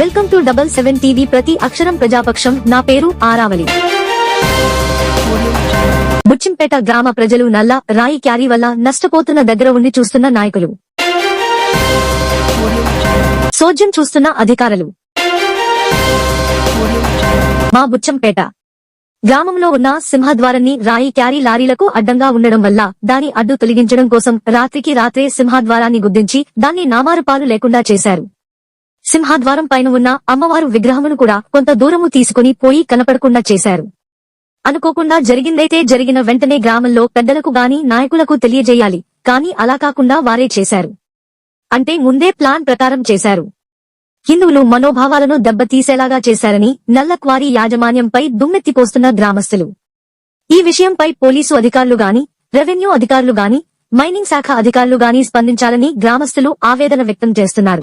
Welcome to double seven TV ప్రతి అక్షరం ప్రజాపక్షం. నా పేరు ఆరావళి. బుచ్చింపేట గ్రామ ప్రజలు నల్ల రాయి క్యారీ వల్ల నష్టపోతున్న దగ్గర ఉండి చూస్తున్న నాయకులు. సోజ్యం చూస్తున్న అధికారులు. మా బుచ్చంపేట గ్రామంలో ఉన్న సింహద్వారాన్ని రాయి క్యారీ లారీలకు అడ్డంగా ఉండడం వల్ల దాని అడ్డు తొలగించడం కోసం రాత్రికి రాత్రే సింహద్వారాన్ని గుర్తించి దాన్ని నామారుపాలు లేకుండా చేశారు. సింహద్వారం పైన ఉన్న అమ్మవారు విగ్రహమును కూడా కొంత దూరము తీసుకుని పోయి కనపడకుండా చేశారు. అనుకోకుండా జరిగిందైతే జరిగిన వెంటనే గ్రామంలో పెద్దలకు గాని నాయకులకు తెలియజేయాలి. కాని అలా కాకుండా వారే చేశారు. అంటే ముందే ప్లాన్ ప్రకారం చేశారు. హిందువులు మనోభావాలను దెబ్బతీసేలాగా చేశారని నల్లక్వారీ యాజమాన్యంపై దుమ్మెత్తిపోస్తున్న గ్రామస్తులు. ఈ విషయంపై పోలీసు అధికారులు గాని రెవెన్యూ అధికారులు గాని మైనింగ్ శాఖ అధికారులు గాని స్పందించాలని గ్రామస్తులు ఆవేదన వ్యక్తం చేస్తున్నారు.